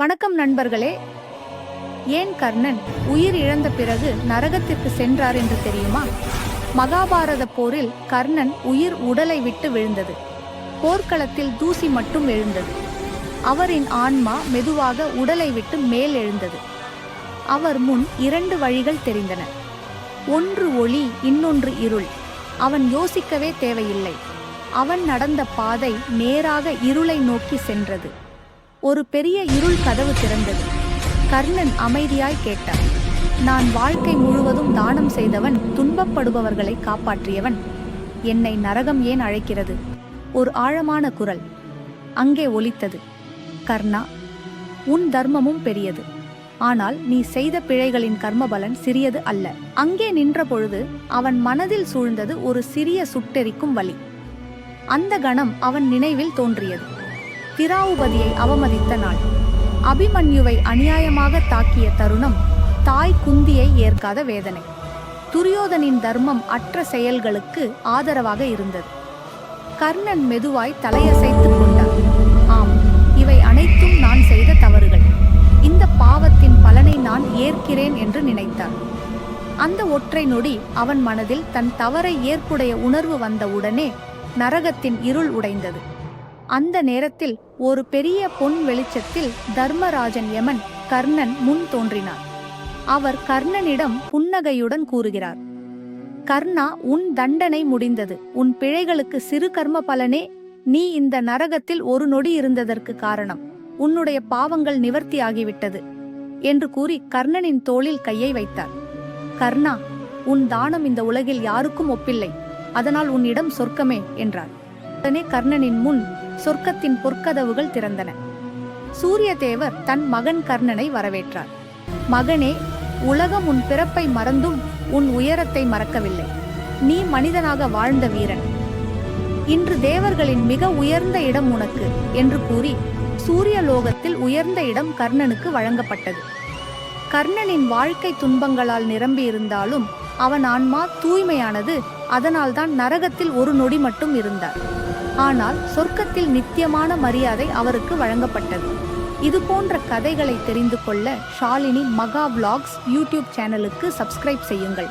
வணக்கம் நண்பர்களே. ஏன் கர்ணன் உயிர் இழந்த பிறகு நரகத்திற்கு சென்றார் என்று தெரியுமா? மகாபாரத போரில் கர்ணன் உயிர் உடலை விட்டு விழுந்தது. போர்க்களத்தில் தூசி மட்டும் எழுந்தது. அவரின் ஆன்மா மெதுவாக உடலை விட்டு மேல் எழுந்தது. அவர் முன் இரண்டு வழிகள் தெரிந்தன. ஒன்று ஒளி இன்னொன்று இருள். அவன் யோசிக்கவே தேவையில்லை. அவன் நடந்த பாதை நேராக இருளை நோக்கி சென்றது. ஒரு பெரிய இருள் கதவு திறந்தது. கர்ணன் அமைதியாய் கேட்டான். நான் வாழ்க்கை முழுவதும் தானம் செய்தவன் துன்பப்படுபவர்களை காப்பாற்றியவன். என்னை நரகம் ஏன் அழைக்கிறது? ஒரு ஆழமான குரல். அங்கே ஒலித்தது. கர்ணா உன் தர்மமும் பெரியது. ஆனால் நீ செய்த பிழைகளின் கர்மபலன் சிறியது அல்ல. அங்கே நின்ற பொழுது அவன் மனதில் சூழ்ந்தது ஒரு சிறிய சுட்டெரிக்கும் வழி அந்த கணம் அவன் நினைவில் தோன்றியது. திராவுபதியை அவமதித்த நாள். அபிமன்யுவை அநியாயமாக தாக்கிய தருணம் தாய் குந்தியை ஏற்காத வேதனை. துரியோதனின் தர்மம் அற்ற செயல்களுக்கு ஆதரவாக இருந்தது. கர்ணன் மெதுவாய் தலையசைத்துக் கொண்டார். ஆம் இவை அனைத்தும் நான் செய்த தவறுகள். இந்த பாவத்தின் பலனை நான் ஏற்கிறேன் என்று நினைத்தார் அந்த ஒற்றை நொடி அவன் மனதில் தன் தவறை ஏற்புடைய உணர்வு வந்தவுடனே நரகத்தின் இருள் உடைந்தது. அந்த நேரத்தில் ஒரு பெரிய பொன் வெளிச்சத்தில் தர்மராஜன் யமன் கர்ணன் முன் தோன்றினார். அவர் கர்ணனிடம் புன்னகையுடன் கூறுகிறார் கர்ணா உன் தண்டனை முடிந்தது. உன் பிழைகளுக்கு சிறு கர்ம பலனே. நீ இந்த நரகத்தில் ஒரு நொடி இருந்ததற்கு காரணம். உன்னுடைய பாவங்கள் நிவர்த்தியாகிவிட்டது என்று கூறி கர்ணனின் தோளில் கையை வைத்தார். கர்ணா உன் தானம் இந்த உலகில் யாருக்கும் ஒப்பில்லை. அதனால் உன்னிடம் சொர்க்கமே என்றார். உடனே கர்ணனின் முன் சொர்க்கத்தின் பொற்கதவுகள் திறந்தன. சூரிய தேவர் தன் மகன் கர்ணனை வரவேற்றார். மகனே உலகம் உன் பிறப்பை மறந்தும் உன் உயரத்தை மறக்கவில்லை. நீ மனிதனாக வாழ்ந்த வீரன். இன்று தேவர்களின் மிக உயர்ந்த இடம் உனக்கு என்று கூறி சூரிய லோகத்தில் உயர்ந்த இடம் கர்ணனுக்கு வழங்கப்பட்டது. கர்ணனின் வாழ்க்கை துன்பங்களால் நிரம்பியிருந்தாலும் அவன் ஆன்மா தூய்மையானது அதனால்தான் நரகத்தில் ஒரு நொடி மட்டும் இருந்தார். ஆனால் சொர்க்கத்தில் நித்தியமான மரியாதை அவருக்கு வழங்கப்பட்டது. இது போன்ற கதைகளை தெரிந்து கொள்ள ஷாலினி மகா vlogs யூடியூப் சேனலுக்கு சப்ஸ்கிரைப் செய்யுங்கள்.